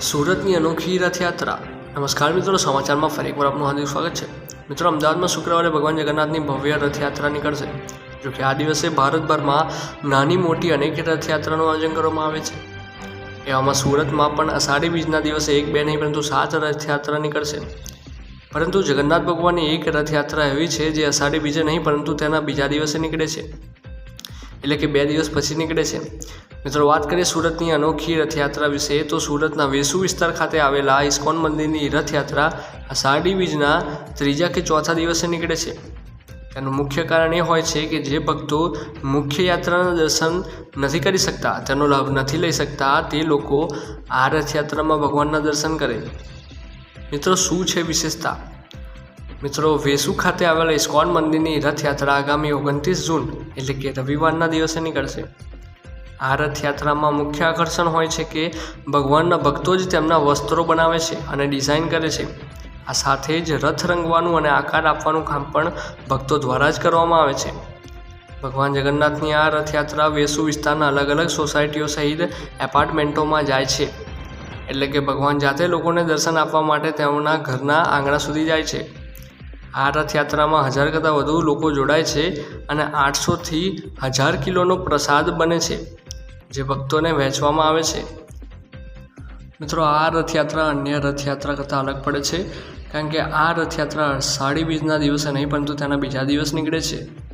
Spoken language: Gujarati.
સુરતની અનોખી રથયાત્રા. નમસ્કાર મિત્રો, સમાચારમાં ફરી એકવાર આપનું હાર્દિક સ્વાગત છે. મિત્રો, અમદાવાદમાં શુક્રવારે ભગવાન જગન્નાથની ભવ્ય રથયાત્રા નીકળશે જોકે આ દિવસે ભારતભરમાં નાની, મોટી અનેક રથયાત્રાનું આયોજન કરવામાં આવે છે. એવામાં સુરતમાં પણ અષાઢી બીજના દિવસે એક, બે નહીં, પરંતુ સાત રથયાત્રા નીકળશે. પરંતુ જગન્નાથ ભગવાનની એક રથયાત્રા એવી છે જે અષાઢી બીજે નહીં, પરંતુ તેના બીજા દિવસે નીકળે છે. એટલે કે બે દિવસ પછી નીકળે છે. મિત્રો, વાત કરીએ સુરતની અનોખી રથયાત્રા વિશે, તો સુરતના વેસુ વિસ્તાર ખાતે આવેલા ઇસ્કોન મંદિરની રથયાત્રા અષાઢી બીજના ત્રીજા કે ચોથા દિવસે નીકળે છે. તેનું મુખ્ય કારણ એ હોય છે કે જે ભક્તો મુખ્ય યાત્રાના દર્શન નથી કરી શકતા, તેનો લાભ નથી લઈ શકતા, તે લોકો આ રથયાત્રામાં ભગવાનના દર્શન કરે. મિત્રો, શું છે વિશેષતા? મિત્રો, વેસુ ખાતે આવેલા ઇસ્કોન મંદિરની રથયાત્રા આગામી ઓગણત્રીસ જૂન, એટલે કે રવિવારના દિવસે નીકળશે. આ રથયાત્રામાં મુખ્ય આકર્ષણ હોય છે કે, ભગવાનના ભક્તો જ તેમના વસ્ત્રો બનાવે છે અને ડિઝાઇન કરે છે. આ સાથે જ રથ રંગવાનું અને આકાર આપવાનું કામ પણ ભક્તો દ્વારા જ કરવામાં આવે છે. ભગવાન જગન્નાથની આ રથયાત્રા વેસુ વિસ્તારના અલગ અલગ સોસાયટીઓ સહિત એપાર્ટમેન્ટોમાં જાય છે. એટલે કે ભગવાન જાતે લોકોને દર્શન આપવા માટે તેમના ઘરના આંગણા સુધી જાય છે. આ રથયાત્રામાં હજાર કરતાં વધુ લોકો જોડાય છે અને આઠસોથી હજાર કિલોનો પ્રસાદ બને છે, જે ભક્તોને વહેંચવામાં આવે છે. મિત્રો, આ રથયાત્રા અન્ય રથયાત્રા કરતાં અલગ પડે છે, કારણ કે આ રથયાત્રા સાડી બીજના દિવસે નહીં, પરંતુ તેના બીજા દિવસ નીકળે છે.